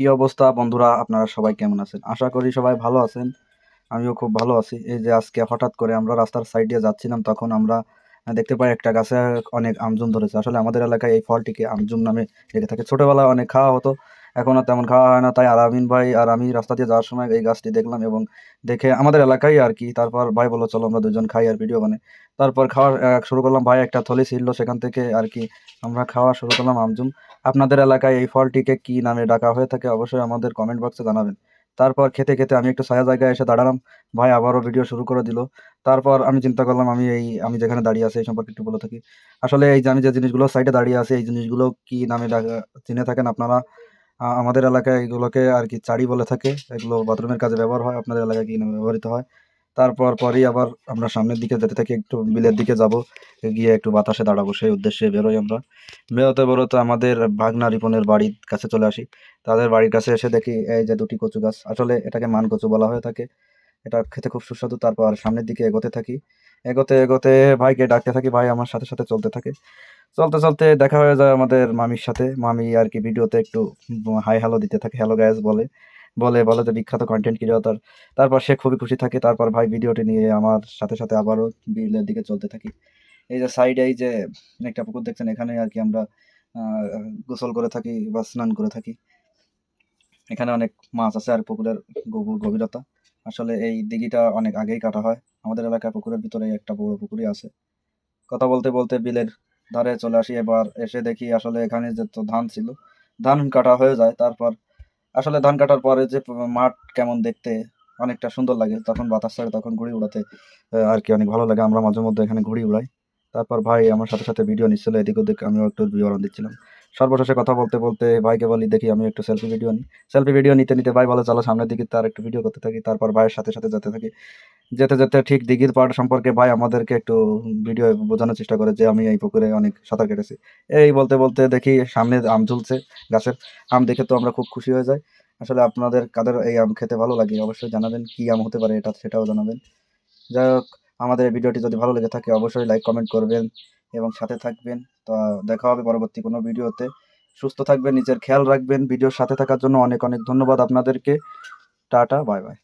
কি অবস্থা? বন্ধুরা, আপনারা সবাই কেমন আছেন? আশা করি সবাই ভালো আছেন। আমিও খুব ভালো আছি। এই যে আজকে হঠাৎ করে আমরা রাস্তার সাইড দিয়ে যাচ্ছিলাম, তখন আমরা দেখতে পাই একটা গাছে অনেক আমজুম ধরেছে। আসলে আমাদের এলাকায় এই ফলটিকে আমজুম নামে ডেকে থাকে। ছোটবেলায় অনেক খাওয়া হতো। এখন আর তেমন খাওয়া হয় না। তাই আলামিন ভাই আর আমি রাস্তা দিয়ে যাওয়ার সময় এই গাছটি দেখলাম এবং দেখে আমাদের এলাকায় আর কি, তারপর ভাই বলল, চলো আমরা দুজন খাই আর ভিডিও বানাই। তারপর খাওয়া শুরু করলাম, ভাই একটা থলি ছিল সেখান থেকে আর কি আমরা খাওয়া শুরু করলাম। আমজুম, আপনাদের এলাকায় এই ফলটিকে কি নামে ডাকা হয়ে থাকে অবশ্যই আমাদের কমেন্ট বক্সে জানাবেন। তারপর খেতে খেতে আমি একটু ছায়া জায়গায় এসে দাঁড়ালাম, ভাই আবারও ভিডিও শুরু করে দিল। তারপর আমি চিন্তা করলাম, আমি এই, আমি যেখানে দাঁড়িয়ে আছি এই সম্পর্কে একটু বলে থাকি। আসলে এই যে আমি যে জিনিসগুলো সাইডে দাঁড়িয়ে আছি, এই জিনিসগুলো কি নামে ডাকা, চিনে থাকেন আপনারা? আমাদের এলাকায় এগুলোকে আর কি চাড়ি বলে থাকে। এগুলো বাথরুমের কাজে ব্যবহার হয়, আপনাদের এলাকায় কি নামে ব্যবহৃত হয়। তারপর পরেই আবার আমরা সামনের দিকে যেতে থাকি, একটু বিলের দিকে যাব, গিয়ে একটু বাতাসে দাঁড়াবো, সেই উদ্দেশ্যে বেরোই আমরা। বেরোতে বেরোতে আমাদের ভাগনা রিপনের বাড়ির কাছে চলে আসি। তাদের বাড়ির কাছে এসে দেখি, এই যে দুটি কচু গাছ। আসলে এটাকে মান কচু বলা হয়ে থাকে। এটা খেতে খুব সুস্বাদু। তারপর সামনের দিকে এগোতে থাকি। এগোতে এগোতে ভাইকে ডাকতে থাকি, ভাই আমার সাথে সাথে চলতে থাকে। চলতে চলতে দেখা হয়ে যায় আমাদের মামির সাথে। মামি আর কি ভিডিওতে একটু হাই হ্যালো দিতে থাকে। হ্যালো গাইজ বলে। বলে বলে যে বিখ্যাত কন্টেন্ট ক্রিয়েটর তারপর সে খুবই খুশি থাকে। তারপর ভাই ভিডিওটি নিয়ে আমার সাথে সাথে আবারও বিলের দিকে চলতে থাকি। এই যে সাইডে এই যে একটা পুকুর দেখছেন, এখানে আর কি আমরা গোসল করে থাকি বা স্নান করে থাকি। এখানে অনেক মাছ আছে আর পুকুরের গভীর, গভীরতা। আসলে এই দিঘিটা অনেক আগেই কাটা হয়। আমাদের এলাকার পুকুরের ভিতরে একটা বড় পুকুরই আছে। কথা বলতে বলতে বিলের ধারে চলে আসি। এবার এসে দেখি আসলে এখানে যে তো ধান ছিল, ধান কাটা হয়ে যায়। তারপর আসলে ধান কাটার পরে যে মাঠ কেমন দেখতে, অনেকটা সুন্দর লাগে। তখন বাতাস ছাড়ে, তখন ঘুড়ি উড়াতে আর কি অনেক ভালো লাগে। আমরা মাঝে মধ্যে এখানে ঘুড়ি উড়াই। তারপর ভাই আমার সাথে সাথে ভিডিও নিচ্ছিল, এদিক ওদিক আমিও একটু বিবরণ দিচ্ছিলাম। সর্বশেষে কথা বলতে বলতে ভাইকে বলি, দেখি আমি একটু সেলফি ভিডিও নিই সেলফি ভিডিও নিতে নিতে ভাই বলে, চলো সামনের দিকে তার একটু ভিডিও করতে থাকি। তারপর ভাইয়ের সাথে সাথে যেতে থাকি। যেতে যেতে ঠিক দিঘির পাড় সম্পর্কে ভাই আমাদেরকে একটু ভিডিও বোঝানোর চেষ্টা করে যে আমি এই পুকুরে অনেক সাঁতার কেটেছি। এই বলতে বলতে দেখি সামনে আম ঝুলছে গাছের, আম দেখে তো আমরা খুব খুশি হয়ে যাই। আসলে আপনাদের কাদের এই আম খেতে ভালো লাগে অবশ্যই জানাবেন, কি আম হতে পারে এটা সেটাও জানাবেন। যাই হোক, আমাদের এই ভিডিওটি যদি ভালো লেগে থাকে অবশ্যই লাইক কমেন্ট করবেন এবং সাথে থাকবেন। তো দেখা হবে পরবর্তী কোনো ভিডিওতে। সুস্থ থাকবেন, নিজের খেয়াল রাখবেন। ভিডিওর সাথে থাকার জন্য অনেক অনেক ধন্যবাদ আপনাদেরকে। Tata bye bye